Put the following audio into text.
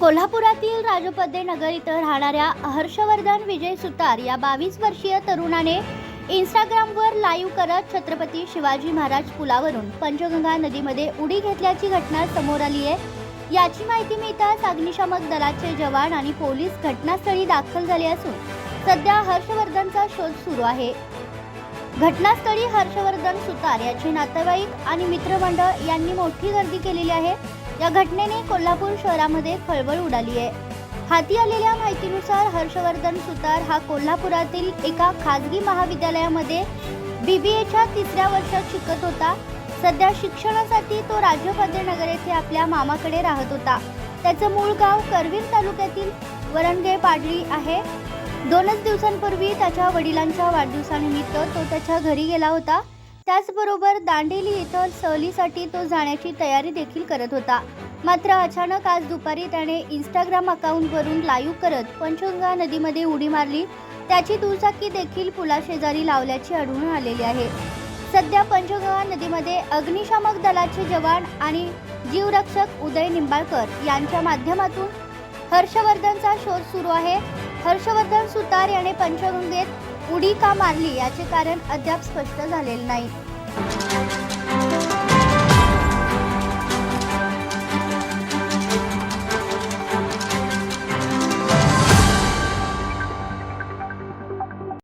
कोल्हापुरातील राजपद्ये नगर इथं राहणाऱ्या हर्षवर्धन विजय सुतार या बावीस वर्षीय तरुणाने इंस्टाग्रामवर लाईव्ह करत छत्रपती शिवाजी महाराज पुलावरून पंचगंगा नदीमध्ये उडी घेतल्याची घटना समोर आली आहे. याची माहिती मिळताच अग्निशामक दलाचे जवान आणि पोलीस घटनास्थळी दाखल झाले असून सध्या हर्षवर्धनचा शोध सुरू आहे. घटनास्थळी हर्षवर्धन सुतार याचे नातेवाईक आणि मित्रमंडळ यांनी मोठी गर्दी केलेली आहे. या घटनेने कोल्हापूर शहरामध्ये खळबळ उडाली आहे. हाती आलेल्या माहितीनुसार हर्षवर्धन सुतार हा कोल्हापुरातील एका खाजगी महाविद्यालयामध्ये बीबीएच्या तिसऱ्या वर्षात शिकत होता. सध्या शिक्षणासाठी तो राजोपाध्यनगर येथे आपल्या मामाकडे राहत होता. त्याचं मूळ गाव करवीर तालुक्यातील वरणगे पाडली आहे. दोनच दिवसांपूर्वी त्याच्या वडिलांच्या वाढदिवसानिमित्त तो त्याच्या घरी गेला होता. त्याचबरोबर दांडेली इथं सहलीसाठी तो जाण्याची तयारी देखील करत होता. मात्र अचानक आज दुपारी त्याने इंस्टाग्राम अकाउंटवरून लाईव्ह करत पंचगंगा नदीमध्ये उडी मारली. त्याची दुचाकी देखील पुलाशेजारी लावल्याची आढळून आलेली आहे. सध्या पंचगंगा नदीमध्ये अग्निशामक दलाचे जवान आणि जीवरक्षक उदय निंबाळकर यांच्या माध्यमातून हर्षवर्धनचा शोध सुरू आहे. हर्षवर्धन सुतार याने पंचगंगेत उडी का मारली याचे कारण अद्याप स्पष्ट झालेले नाही.